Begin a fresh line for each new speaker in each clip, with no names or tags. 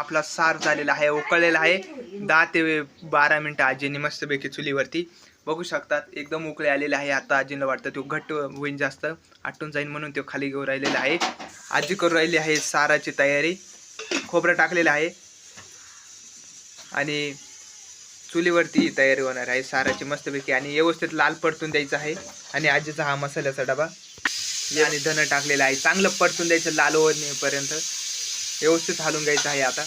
आपला सार झालेला आहे उकळलेला आहे. दहा ते बारा मिनटं आजीने मस्तपैकी चुलीवरती बघू शकतात. एकदम उकळे आलेले आहे. आता आजीला वाटतं तो घट्ट होईन जास्त. आटून जाईन म्हणून तो खाली घेऊन राहिलेला आहे. आजी करून राहिली आहे साराची तयारी. खोबरं टाकलेलं आहे. आणि चुलीवरती तयारी होणार आहे साराची मस्तपैकी. आणि व्यवस्थित लाल परतून द्यायचं आहे. आणि आजीचा हा मसाल्याचा डबा. आणि धन टाकलेला आहे. चांगलं परतून द्यायचं लाल होईपर्यंत. व्यवस्थित हलवून घ्यायचं आहे आता.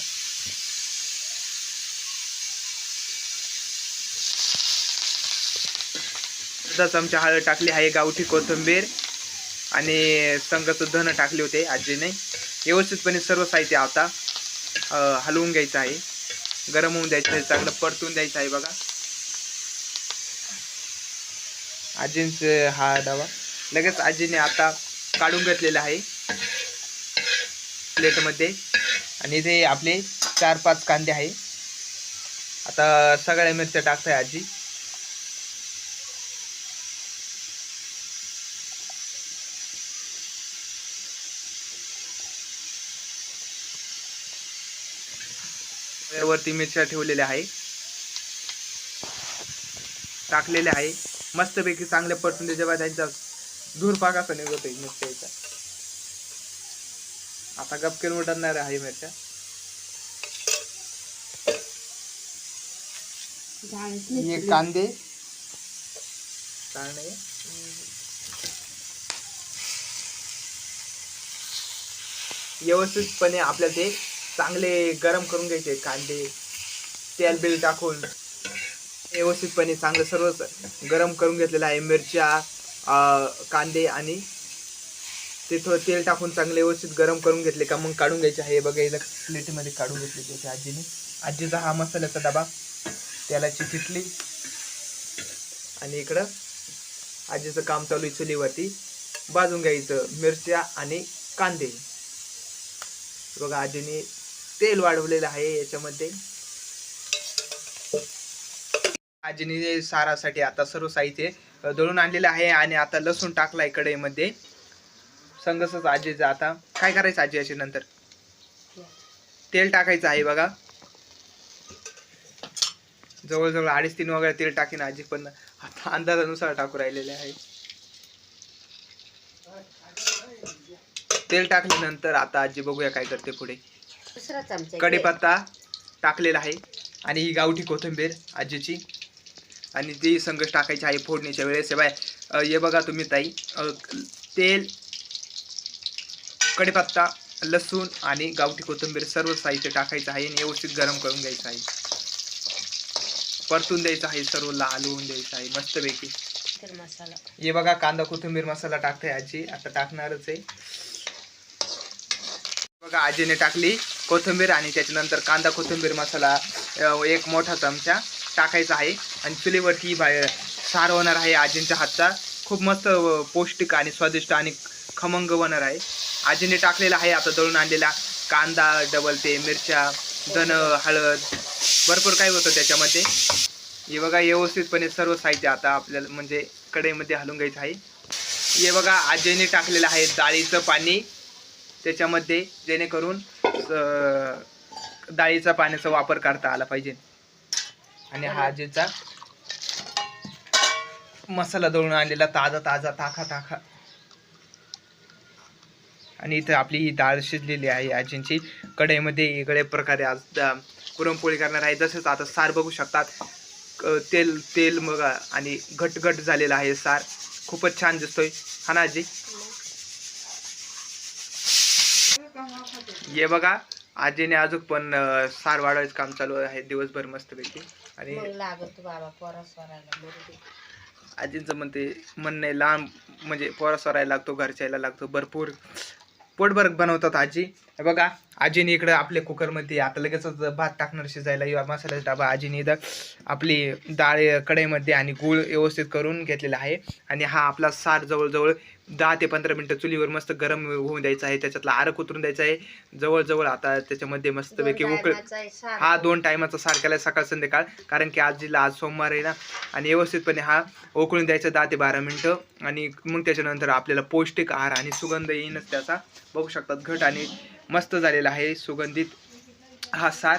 अर्धा चमचा हळद टाकली आहे गावठी कोथिंबीर आणि संघाचं धन टाकले होते आजीने. व्यवस्थितपणे सर्व साहित्य आता हलवून घ्यायचं आहे. गरम होऊन द्यायचं आहे चांगलं परतून द्यायचं आहे बघा. आजींचे हा डबा. लगेच आजीने आता काढून घेतलेला आहे. प्लेटमध्ये. आणि इथे आपले चार पाच कांदे आहे. आता सगळ्या मिरच्या टाकताय आजी. वरती मिरच्या ठेवलेल्या आहे. टाकलेल्या आहे. मस्तपैकी चांगल्या परतून त्याच्या त्यांचा धूर पाक असा निघतोय मिरच्याचा आता गपकेल उडणार आहे मिरच्या. हे कांदे. कांदे. व्यवस्थितपणे आपल्याला ते चांगले गरम करून घ्यायचे कांदे. तेल बिल टाकून व्यवस्थितपणे चांगलं सर्व गरम करून घेतलेलं आहे मिरच्या कांदे आणि ते थोडं तेल टाकून चांगले व्यवस्थित गरम करून घेतले का मग काढून घ्यायचे. आहे बघा इथं प्लेटमध्ये काढून घेतले त्याच्या आजीने. आजीचा हा मसाल्याचा डबा. तेलाची किटली आणि इकडं आजीचं काम चालू आहे चुलीवरती. भाजून घ्यायचं मिरच्या आणि कांदे. बघा आजीने तेल वाढवलेलं आहे याच्यामध्ये. आजीने सारासाठी आता सर्व साहित्य दळून आणलेलं आहे आणि आता लसूण टाकलाय कढईमध्ये संगसच आजीचं आता. काय करायचं आजी याच्या नंतर? तेल टाकायचं आहे बघा. जवळजवळ अडीच तीन वगैरे तेल टाकीन आजी पण आता अंदाजानुसार टाकू राहिलेले आहे. तेल टाकल्यानंतर आता आजी बघूया काय करते पुढे. कढीपत्ता टाकलेला आहे आणि ही गावठी कोथिंबीर आजीची. आणि ती संघ टाकायची आहे फोडणीच्या वेळेस. हे बाय हे बघा तुम्ही ताई तेल कढीपत्ता लसूण आणि गावठी कोथिंबीर सर्व साहित्य टाकायचं आहे आणि व्यवस्थित गरम करून घ्यायचं आहे. परतून द्यायचं आहे सर्व लाल होऊन द्यायचं आहे मस्तपैकी.
मसाला.
हे बघा कांदा कोथिंबीर मसाला टाकते आजी. आता टाकणारच आहे. बघा आजीने टाकली कोथिंबीर आणि त्याच्यानंतर कांदा कोथिंबीर मसाला एक मोठा चमचा टाकायचा आहे. आणि चुलीवरती बाहेर सार होणार आहे आजींच्या हातचा. खूप मस्त पौष्टिक आणि स्वादिष्ट आणि खमंग बनर आहे. आजीने टाकलेला आहे आता दळून आणलेला कांदा डबल ते मिरच्या धन हळद भरपूर काही होतं त्याच्यामध्ये. हे बघा व्यवस्थितपणे सर्व साहित्य आता आपल्याला म्हणजे कढईमध्ये हलून घ्यायचं आहे. हे बघा आजीने टाकलेलं आहे डाळीचं पाणी. त्याच्यामध्ये जेणेकरून डाळीचा पाण्याचा वापर करता आला पाहिजे. आणि हा आजीचा मसाला दळून आणलेला ताजा ताजा ताखा ताखा. आणि इथं आपली ही डाळ शिजलेली आहे. आजींची कढईमध्ये वेगळ्या प्रकारे आज पुरणपोळी करणार आहे. जसंच आता सार बघू शकतात. तेल तेल मग आणि घट घट झालेला आहे सार. खूपच छान दिसतोय. हा ना आजी? ये बघा आजीने अजून पण सार वाढवायचं काम चालू आहे. दिवसभर मस्तपैकी. आणि आजींचं म्हणते म्हणणं आहे लहान म्हणजे पोरा सोरायला लागतो घरच्याला लागतो भरपूर पोटभर बनवतात आजी. हे बघा आजीने इकडं आपल्या कुकरमध्ये आता लगेचच भात टाकणार शिजायला किंवा मसाल्याचा डबा आजीने इथं आपली डाळ कढईमध्ये आणि गूळ व्यवस्थित करून घेतलेला आहे. आणि हा आपला सार जवळजवळ दहा ते पंधरा मिनटं चुलीवर मस्त गरम होऊन द्यायचा आहे. त्याच्यातला आरक उतरून द्यायचा आहे. जवळजवळ आता त्याच्यामध्ये मस्तपैकी उकळ. हा दोन टायमाचा सार केला सकाळ संध्याकाळ. कारण की आजीला आज सोमवार आहे ना. आणि व्यवस्थितपणे हा उकळून द्यायचा दहा ते बारा मिनटं. आणि मग त्याच्यानंतर आपल्याला पौष्टिक आहार आणि सुगंध येईनच त्याचा. बघू शकतात घट आणि मस्त झालेला आहे. सुगंधित हा सार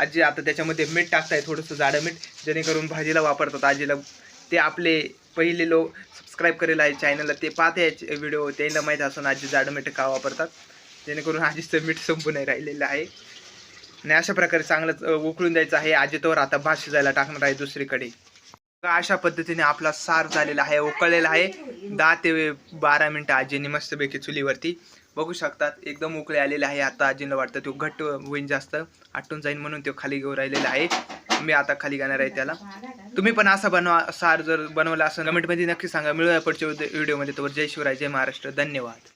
आजी आता त्याच्यामध्ये मीठ टाकताय थोडंसं जाडं मीठ जेणेकरून भाजीला वापरतात आजीला. ते आपले पहिले लोक सबस्क्राईब करेल आहे चॅनलला ते पाहते व्हिडिओ त्याला माहीत असून आजी जाडं मीठ का वापरतात. जेणेकरून आजीचं मीठ संपून राहिलेलं आहे. आणि अशा प्रकारे चांगलं उकळून द्यायचं आहे. आजी तोवर आता भात शिजायला टाकणार आहे दुसरीकडे. बघा, अशा पद्धतीने आपला सार झालेला आहे उकळलेला आहे. दहा ते बारा मिनटं आजीने मस्तपैकी चुलीवरती बघू शकतात. एकदम उकळे आलेले आहे आता. आजीला वाटतं तो घट्ट होईन जास्त. आटून जाईन म्हणून तो खाली घेऊन राहिलेला आहे. मी आता खाली गाणार आहे त्याला. तुम्ही पण असा बनवा सार जर बनवला असं कमेंटमध्ये नक्की सांगा. मिळूया पुढच्या व्हिडिओमध्ये. तर जय शिवराय. जय महाराष्ट्र. धन्यवाद.